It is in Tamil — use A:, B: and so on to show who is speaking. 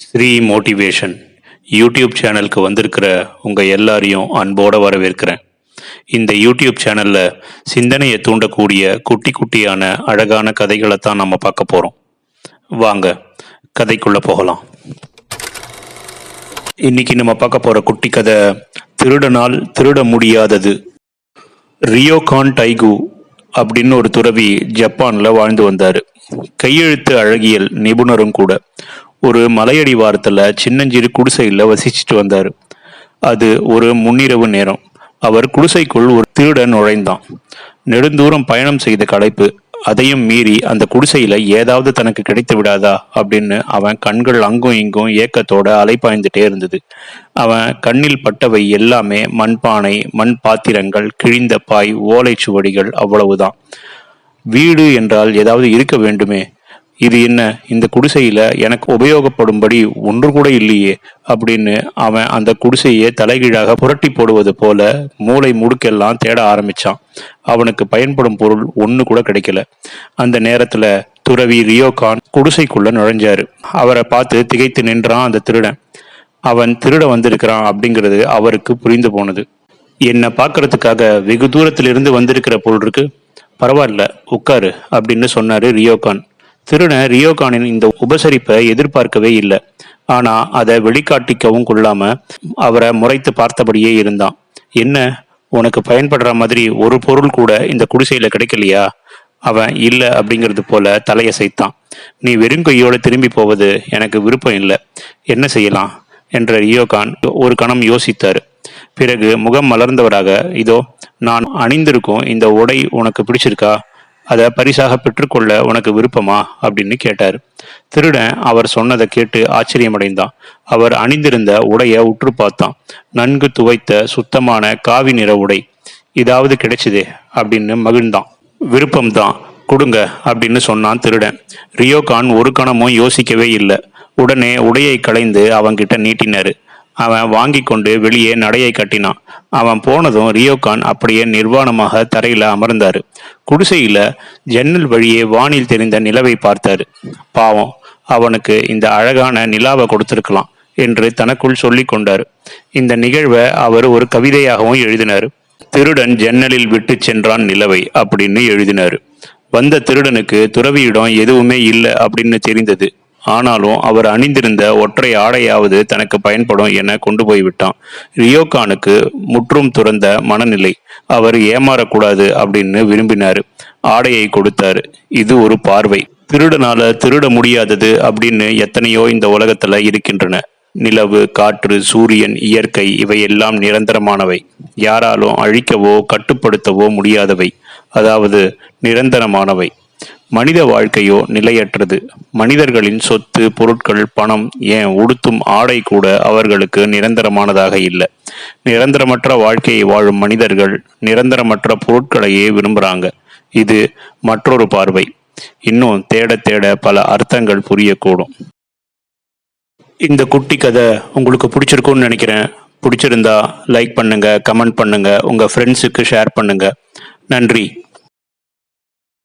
A: ஸ்ரீ மோட்டிவேஷன் யூடியூப் சேனலுக்கு வந்திருக்கிற உங்கள் எல்லாரையும் அன்போடு வரவேற்கிறேன். இந்த யூடியூப் சேனலில் சிந்தனையை தூண்டக்கூடிய குட்டி குட்டியான அழகான கதைகளை தான் நம்ம பார்க்க போகிறோம் வாங்க கதைக்குள்ளே போகலாம். இன்னைக்கு நம்ம பார்க்க போகிற குட்டி கதை திருடனால் திருட முடியாதது. ரியோகான் டைகு அப்படின்னு ஒரு துறவி ஜப்பான்ல வாழ்ந்து வந்தாரு. கையெழுத்து அழகியல் நிபுணரும் கூட. ஒரு மலையடி வாரத்தில் சின்னஞ்சிறு குடிசையில் வசிச்சுட்டு வந்தார். அது ஒரு முன்னிரவு நேரம். அவர் குடிசைக்குள் ஒரு திருடன் நுழைந்தான். நெடுந்தூரம் பயணம் செய்த களைப்பு அதையும் மீறி அந்த குடிசையில ஏதாவது தனக்கு கிடைத்து விடாதா அப்படின்னு அவன் கண்கள் அங்கும் இங்கும் ஏக்கத்தோட அலைப்பாய்ந்துட்டே இருந்தது. அவன் கண்ணில் பட்டவை எல்லாமே மண்பானை மண் பாத்திரங்கள் கிழிந்த பாய் ஓலைச்சுவடிகள் அவ்வளவுதான். வீடு என்றால் ஏதாவது இருக்க வேண்டுமே இது என்ன? இந்த குடிசையில எனக்கு உபயோகப்படும்படி ஒன்று கூட இல்லையே அப்படின்னு அவன் அந்த குடிசையை தலைகீழாக புரட்டி போடுவது போல மூளை முடுக்கெல்லாம் தேட ஆரம்பிச்சான். அவனுக்கு பயன்படும் பொருள் ஒன்று கூட கிடைக்கல. அந்த நேரத்துல துறவி ரியோகான் குடிசைக்குள்ள நுழைஞ்சாரு. அவரை பார்த்து திகைத்து நின்றான் அந்த திருடன். அவன் திருட வந்திருக்கிறான் அப்படிங்கிறது அவருக்கு புரிந்து போனது. என்னை பார்க்கறதுக்காக வெகு தூரத்திலிருந்து வந்திருக்கிற பொருள் இருக்கு. பரவாயில்ல உட்காரு அப்படின்னு சொன்னாரு ரியோகான். திருடன் ரியோகானின் இந்த உபசரிப்பை எதிர்பார்க்கவே இல்லை. ஆனா அதை வெளிக்காட்டிக்கவும் கொள்ளாம அவரை முறைத்து பார்த்தபடியே இருந்தான். என்ன உனக்கு பயன்படுற மாதிரி ஒரு பொருள் கூட இந்த குடிசையில கிடைக்கலையா? அவன் இல்லை அப்படிங்கிறது போல தலையசைத்தான். நீ வெறும் கையோடு திரும்பி போவது எனக்கு விருப்பம் இல்லை. என்ன செய்யலாம்? என்ற ரியோகான் ஒரு கணம் யோசித்தார். பிறகு முகம் மலர்ந்தவராக இதோ நான் அணிந்திருக்கும் இந்த உடை உனக்கு பிடிச்சிருக்கா? அதை பரிசாக பெற்றுக்கொள்ள உனக்கு விருப்பமா? அப்படின்னு கேட்டார். திருடன் அவர் சொன்னதை கேட்டு ஆச்சரியமடைந்தான். அவர் அணிந்திருந்த உடைய உற்று பார்த்தான். நன்கு துவைத்த சுத்தமான காவி நிற உடை. இதாவது கிடைச்சதே அப்படின்னு மகிழ்ந்தான். விருப்பம்தான் கொடுங்க அப்படின்னு சொன்னான் திருடன். ரியோகான் ஒரு கணமும் யோசிக்கவே இல்லை. உடனே உடையை களைந்து அவன்கிட்ட நீட்டினாரு. அவன் வாங்கி கொண்டு வெளியே நடையை கட்டினான். அவன் போனதும் ரியோகான் அப்படியே நிர்வாணமாக தரையில அமர்ந்தாரு. குடிசையில ஜன்னல் வழியே வானில் தெரிந்த நிலவை பார்த்தாரு. பாவம் அவனுக்கு இந்த அழகான நிலாவை கொடுத்திருக்கலாம் என்று தனக்குள் சொல்லி கொண்டார். இந்த நிகழ்வை அவர் ஒரு கவிதையாகவும் எழுதினார். திருடன் ஜன்னலில் விட்டு சென்றான் நிலவை அப்படின்னு எழுதினார். வந்த திருடனுக்கு துறவியிடம் எதுவுமே இல்லை அப்படின்னு தெரிந்தது. ஆனாலும் அவர் அணிந்திருந்த ஒற்றை ஆடையாவது தனக்கு பயன்படும் என கொண்டு போய்விட்டான். ரியோகானுக்கு முற்றும் துறந்த மனநிலை. அவர் ஏமாறக்கூடாது அப்படின்னு விரும்பினாரு. ஆடையை கொடுத்தாரு. இது ஒரு பார்வை. திருடனால திருட முடியாதது அப்படின்னு எத்தனையோ இந்த உலகத்துல இருக்கின்றன. நிலவு காற்று சூரியன் இயற்கை இவையெல்லாம் நிரந்தரமானவை. யாராலும் அழிக்கவோ கட்டுப்படுத்தவோ முடியாதவை. அதாவது நிரந்தரமானவை. மனித வாழ்க்கையோ நிலையற்றது. மனிதர்களின் சொத்து பொருட்கள் பணம் ஏன் உடுத்தும் ஆடை கூட அவர்களுக்கு நிரந்தரமானதாக இல்லை. நிரந்தரமற்ற வாழ்க்கையை வாழும் மனிதர்கள் நிரந்தரமற்ற பொருட்களையே விரும்புகிறாங்க இது மற்றொரு பார்வை. இன்னும் தேட தேட பல அர்த்தங்கள் புரியக்கூடும். இந்த குட்டி கதை உங்களுக்கு பிடிச்சிருக்கும்னு நினைக்கிறேன். பிடிச்சிருந்தா லைக் பண்ணுங்க கமெண்ட் பண்ணுங்க உங்க ஃப்ரெண்ட்ஸுக்கு ஷேர் பண்ணுங்க. நன்றி.